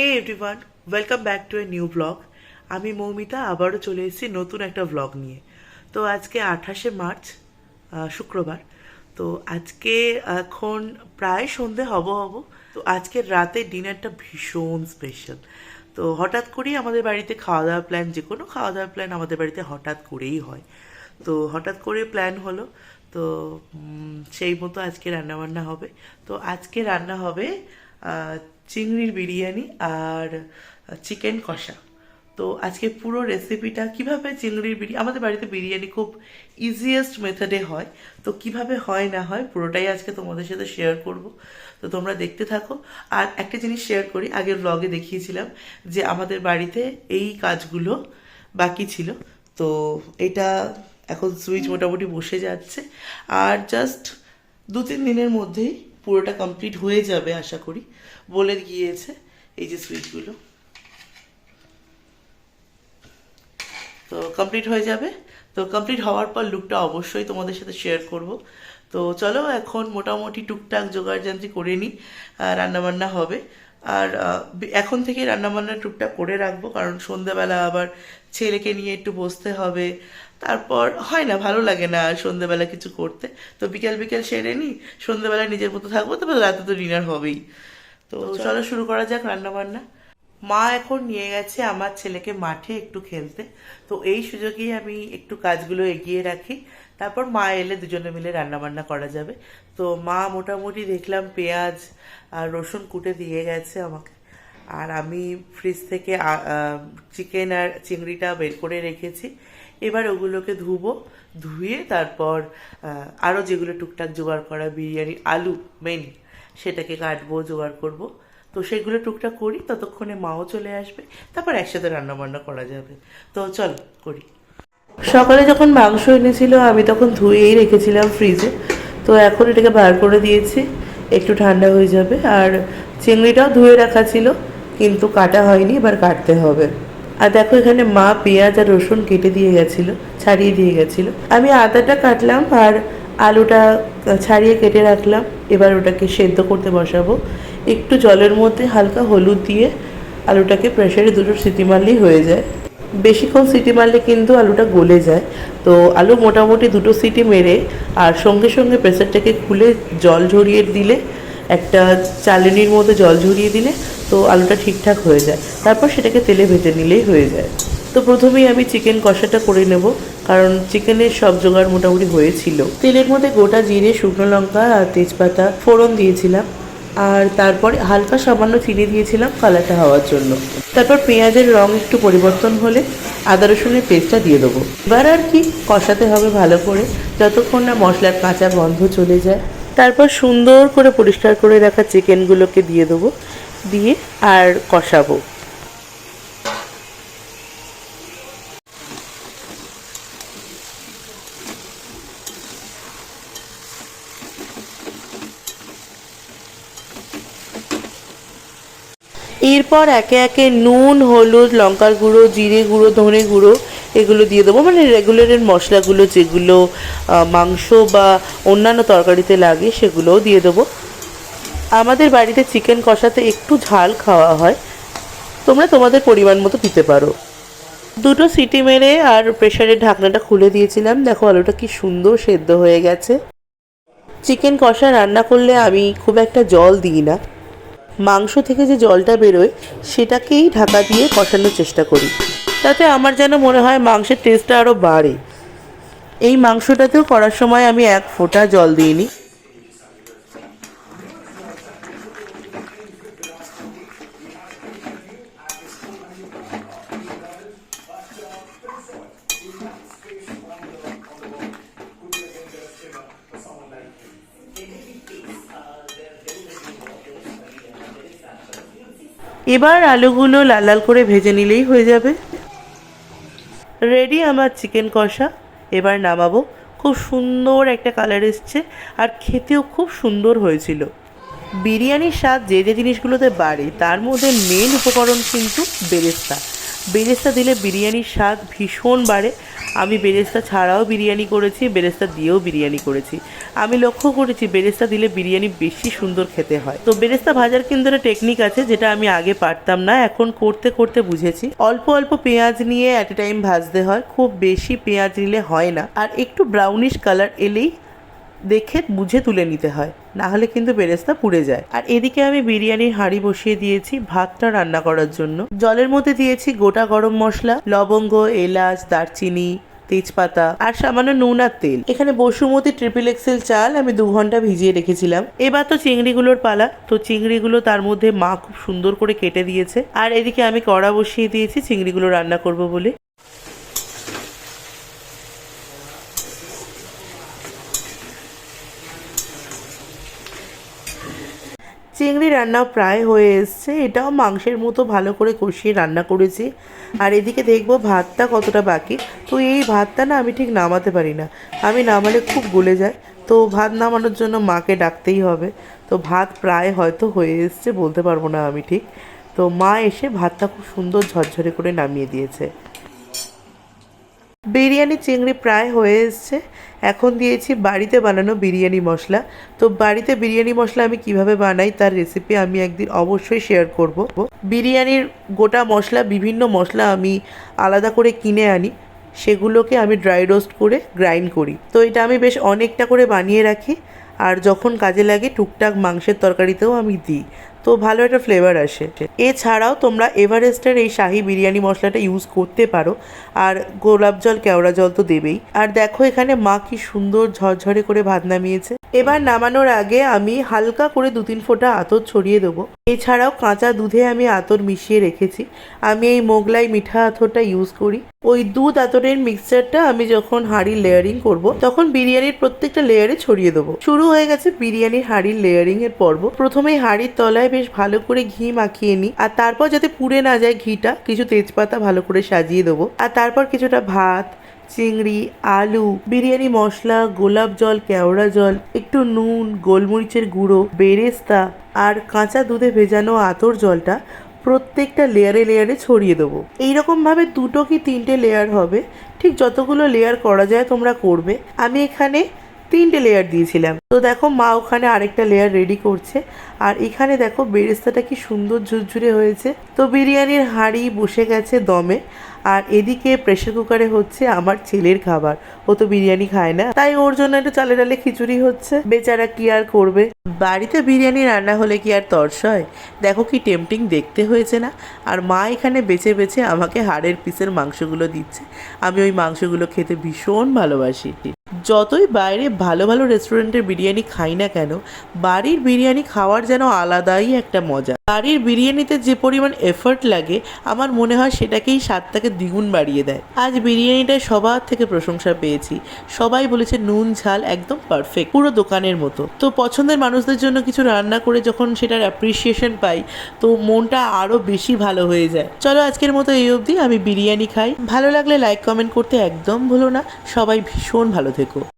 Hey everyone welcome back to a new blog আমি মৌমিতা আবারও চলে এসেছি নতুন একটা ব্লগ নিয়ে। তো আজকে আঠাশে মার্চ শুক্রবার। তো আজকে এখন প্রায় সন্ধে হব হব। তো আজকের রাতে ডিনারটা ভীষণ স্পেশাল তো হঠাৎ করেই আমাদের বাড়িতে খাওয়া দাওয়ার প্ল্যান যে কোনো খাওয়া দাওয়ার প্ল্যান আমাদের বাড়িতে হঠাৎ করেই হয়। তো হঠাৎ করে প্ল্যান হলো। তো সেই মতো আজকে রান্নাবান্না হবে। তো আজকে রান্না হবে চিংড়ির বিরিয়ানি আর চিকেন কষা। তো আজকে পুরো রেসিপিটা কীভাবে চিংড়ির বিরিয়ানি আমাদের বাড়িতে বিরিয়ানি খুব ইজিয়েস্ট মেথডে হয়। তো কীভাবে হয় না হয় পুরোটাই আজকে তোমাদের সাথে শেয়ার করব। তো তোমরা দেখতে থাকো। আর একটা জিনিস শেয়ার করি, আগের ব্লগে দেখিয়েছিলাম যে আমাদের বাড়িতে এই কাজগুলো বাকি ছিল। তো এটা এখন সুইচ মোটামুটি বসে যাচ্ছে। আর জাস্ট দু তিন দিনের মধ্যেই পুরোটা কমপ্লিট হয়ে যাবে, আশা করি। বলে গিয়েছে এই যে সুইচগুলো। তো কমপ্লিট হয়ে যাবে। তো কমপ্লিট হওয়ার পর লুকটা অবশ্যই তোমাদের সাথে শেয়ার করব। তো চলো এখন মোটামুটি টুকটাক জোগাড় যন্ত্রী করে নিই রান্নাবান্না হবে। আর এখন থেকে রান্নাবান্না টুকটা করে রাখব কারণ সন্ধ্যাবেলা আবার ছেলেকে নিয়ে একটু বসতে হবে। তারপর হয় না ভালো লাগে না আর সন্ধ্যেবেলা কিছু করতে। তো বিকেল বিকেল সেরে নিই সন্ধ্যেবেলা নিজের মতো থাকব তারপর রাতে তো ডিনার হবেই। তো চলো শুরু করা যাক রান্না বান্না মা এখন নিয়ে গেছে আমার ছেলেকে মাঠে একটু খেলতে। তো এই সুযোগেই আমি একটু কাজগুলো এগিয়ে রাখি। তারপর মা এলে দুজনে মিলে রান্নাবান্না করা যাবে। তো মা মোটামুটি দেখলাম পেঁয়াজ আর রসুন কুটে দিয়ে গেছে আমাকে। আর আমি ফ্রিজ থেকে চিকেন আর চিংড়িটা বের করে রেখেছি। এবার ওগুলোকে ধুবো, ধুয়ে তারপর আরও যেগুলো টুকটাক জোগাড় করা বিরিয়ানির আলু মেন সেটাকে কাটবো, জোগাড় করব। তো সেগুলো টুকটাক করি, ততক্ষণে মাও চলে আসবে, তারপর একসাথে রান্না বান্না করা যাবে। তো চল, করি। সকালে যখন মাংস এনেছিল, আমি তখন ধুয়েই রেখেছিলাম ফ্রিজে তো এখন এটাকে বার করে দিয়েছি, একটু ঠান্ডা হয়ে যাবে। আর চিংড়িটাও ধুয়ে রাখা ছিল, কিন্তু কাটা হয়নি, এবার কাটতে হবে। আর দেখো এখানে মা পেঁয়াজ আর রসুন কেটে দিয়ে গেছিল, ছাড়িয়ে দিয়ে গেছিল। আমি আদাটা কাটলাম আর আলুটা ছাড়িয়ে কেটে রাখলাম। এবার ওটাকে সেদ্ধ করতে বসাবো। একটু জলের মধ্যে হালকা হলুদ দিয়ে আলুটাকে প্রেশারে দুটো সিটি মারলেই হয়ে যায়। বেশিক্ষণ সিটি মারলে কিন্তু আলুটা গলে যায়। তো আলু মোটামুটি দুটো সিটি মেরে আর সঙ্গে সঙ্গে প্রেসারটাকে খুলে জল ঝরিয়ে দিলে, একটা চালেনির মধ্যে জল ঝরিয়ে দিলে তো আলুটা ঠিকঠাক হয়ে যায়। তারপর সেটাকে তেলে ভেজে নিলেই হয়ে যায়। তো প্রথমেই আমি চিকেন কষাটা করে নেব, কারণ চিকেনের সব জোগাড় মোটামুটি হয়েছিল। তেলের মধ্যে গোটা জিরে, শুকনো লঙ্কা আর তেজপাতা ফোড়ন দিয়েছিলাম। আর তারপরে হালকা সামান্য চিনি দিয়েছিলাম কালারটা হওয়ার জন্য। তারপর পেঁয়াজের রং একটু পরিবর্তন হলে আদা রসুনের পেস্টটা দিয়ে দেবো। এবার আর কি কষাতে হবে ভালো করে, যতক্ষণ না মশলার কাঁচা গন্ধ চলে যায়। তারপর সুন্দর করে পরিষ্কার করে রাখা চিকেনগুলোকে দিয়ে দেবো, দিয়ে আর কষাবো। এরপর একে একে নুন, হলুদ, লঙ্কার গুঁড়ো, জিরে গুঁড়ো, ধনে গুঁড়ো এগুলো দিয়ে দেবো। মানে রেগুলারের মশলাগুলো যেগুলো মাংস বা অন্যান্য তরকারিতে লাগে সেগুলোও দিয়ে দেবো। আমাদের বাড়িতে চিকেন কষাতে একটু ঝাল খাওয়া হয়। তোমরা তোমাদের পরিমাণ মতো দিতে পারো। দুটো সিটি মেরে আর প্রেশারের ঢাকনাটা খুলে দিয়েছিলাম। দেখো আলুটা কি সুন্দর সেদ্ধ হয়ে গেছে। চিকেন কষা রান্না করলে আমি খুব একটা জল দিই না। মাংস থেকে যে জলটা বেরোয়, সেটাকেই ঢাকা দিয়ে কষানোর চেষ্টা করি। তাতে আমার যেন মনে হয় মাংসের টেস্টটা আরও বাড়ে। এই মাংসটাতেও করার সময় আমি এক ফোঁটা জল দিইনি এবার আলুগুলো লাল লাল করে ভেজে নিলেই হয়ে যাবে। রেডি আমার চিকেন কষা। এবার নামাবো। খুব সুন্দর একটা কালার এসছে আর খেতেও খুব সুন্দর হয়েছিল। বিরিয়ানির স্বাদ যে যে জিনিসগুলোতে বাড়ে, তার মধ্যে মেন উপকরণ কিন্তু বেরেস্তা। বেরেস্তা দিলে বিরিয়ানির স্বাদ ভীষণ বাড়ে। আমি বেরেস্তা ছাড়াও বিরিয়ানি করেছি, বেরেস্তা দিয়েও বিরিয়ানি করেছি। আমি লক্ষ্য করেছি বেরেস্তা দিলে বিরিয়ানি বেশি সুন্দর খেতে হয়। তো বেরেস্তা ভাজার কিন্তু একটা টেকনিক আছে যেটা আমি আগে পারতাম না, এখন করতে করতে বুঝেছি। অল্প অল্প পেঁয়াজ নিয়ে অ্যাট এ টাইম ভাজতে হয়, খুব বেশি পেঁয়াজ নিলে হয় না। আর একটু ব্রাউনিশ কালার এলেই দেখে বুঝে তুলে নিতে হয়, না হলে কিন্তু বেরেস্তা পুড়ে যায়। আর এদিকে আমি বিরিয়ানির হাঁড়ি বসিয়ে দিয়েছি ভাতটা রান্না করার জন্য। জলের মধ্যে দিয়েছি গোটা গরম মশলা, লবঙ্গ, এলাচ, দারচিনি তেজপাতা আর সামান্য নুন আর তেল। এখানে বসুমতি ট্রিপল এক্সেল চাল আমি দু ঘণ্টা ভিজিয়ে রেখেছিলাম। এবার তো চিংড়িগুলোর পালা। তো চিংড়িগুলো তার মধ্যে মা খুব সুন্দর করে কেটে দিয়েছে। আর এদিকে আমি কড়া বসিয়ে দিয়েছি, চিংড়িগুলো রান্না করব বলে। চিংড়ি রান্না প্রায় হয়ে এসছে। এটাও মাংসের মতো ভালো করে কষিয়ে রান্না করেছি। আর এদিকে দেখব ভাতটা কতটা বাকি। তো এই ভাতটা না আমি ঠিক নামাতে পারি না। আমি নামালে খুব গলে যায়। তো ভাত নামানোর জন্য মাকে ডাকতেই হবে। তো ভাত প্রায় হয়তো হয়ে এসছে বলতে পারব না আমি ঠিক। তো মা এসে ভাতটা খুব সুন্দর ঝরঝরে করে নামিয়ে দিয়েছে। বিরিয়ানি চিংড়ি প্রায় হয়ে এসছে। এখন দিয়েছি বাড়িতে বানানো বিরিয়ানি মশলা। তো বাড়িতে বিরিয়ানি মশলা আমি কীভাবে বানাই তার রেসিপি আমি একদিন অবশ্যই শেয়ার করব। বিরিয়ানির গোটা মশলা, বিভিন্ন মশলা আমি আলাদা করে কিনে আনি। সেগুলোকে আমি ড্রাই রোস্ট করে গ্রাইন্ড করি। তো এটা আমি বেশ অনেকটা করে বানিয়ে রাখি। আর যখন কাজে লাগে টুকটাক মাংসের তরকারিতেও আমি দিই। তো ভালো একটা ফ্লেভার আসে। এছাড়াও তোমরা এভারেস্টের এই শাহি বিরিয়ানি মশলাটা ইউজ করতে পারো। আর গোলাপ জল, কেওড়া জল তো দেবেই। আর দেখো এখানে মা কি সুন্দর ঝরঝরে করে ভাত নামিয়েছে। এবার নামানোর আগে আমি হালকা করে দু তিন ফোঁটা আতর ছড়িয়ে দেবো। এছাড়াও কাঁচা দুধে আমি আতর মিশিয়ে রেখেছি। আমি এই মোগলাই মিঠা আতরটা ইউজ করি। ওই দুধ আতরের মিক্সচারটা আমি যখন হাঁড়ির লেয়ারিং করব, তখন বিরিয়ানির প্রত্যেকটা লেয়ারে ছড়িয়ে দেবো। শুরু হয়ে গেছে বিরিয়ানির হাঁড়ির লেয়ারিং এর পর্ব। প্রথমেই হাঁড়ির তলায় বেশ ভালো করে ঘি মাখিয়ে নিই। আর তারপর যাতে পুড়ে না যায় ঘিটা, কিছু তেজপাতা ভালো করে সাজিয়ে দেবো। আর তারপর কিছুটা ভাত চিংড়ি, আলু, বিরিয়ানি মশলা, গোলাপ জল, কেওড়া জল, একটু নুন, গোলমরিচের গুঁড়ো, বেরেস্তা আর কাঁচা দুধে ভেজানো আতর জলটা প্রত্যেকটা লেয়ারে লেয়ারে ছড়িয়ে দেবো। এইরকমভাবে দুটো কি তিনটে লেয়ার হবে? ঠিক যতগুলো লেয়ার করা যায় তোমরা করবে। আমি এখানে তিনটে লেয়ার দিয়েছিলাম। তো দেখো, মা ওখানে আরেকটা লেয়ার রেডি করছে। আর এখানে দেখো, বেরেস্তাটা কি সুন্দর ঝুরঝুরে হয়েছে। তো বিরিয়ানির হাঁড়ি বসে গেছে দমে। আর এদিকে প্রেশার কুকারে হচ্ছে আমার ছেলের খাবার। ও তো বিরিয়ানি খায় না। তাই ওর জন্য একটু চালে ডালে খিচুড়ি হচ্ছে। বেচারা কি আর করবে? বাড়িতে বিরিয়ানি রান্না হলে কি আর তর্স হয় দেখো কি টেম্পটিং দেখতে হয়েছে না? আর মা এখানে বেছে বেছে আমাকে হাড়ের পিসের মাংসগুলো দিচ্ছে। আমি ওই মাংসগুলো খেতে ভীষণ ভালোবাসি। যতই বাইরে ভালো ভালো রেস্টুরেন্টের বিরিয়ানি খাই না কেন, বাড়ির বিরিয়ানি খাওয়ার যেন আলাদাই একটা মজা। বাড়ির বিরিয়ানিতে যে পরিমাণ এফর্ট লাগে, আমার মনে হয় সেটাকেই স্বাদটাকে দ্বিগুণ বাড়িয়ে দেয়। আজ বিরিয়ানিটায় সবার থেকে প্রশংসা পেয়েছি। সবাই বলেছে নুন, ঝাল একদম পারফেক্ট পুরো দোকানের মতো। তো পছন্দের মানুষদের জন্য কিছু রান্না করে যখন সেটার অ্যাপ্রিসিয়েশন পাই, তো মনটা আরও বেশি ভালো হয়ে যায়। চলো আজকের মতো এই অবধি, আমি বিরিয়ানি খাই। ভালো লাগলে লাইক কমেন্ট করতে একদম ভুলো না। সবাই ভীষণ ভালো থেকো। ಮಾಡಬೇಕು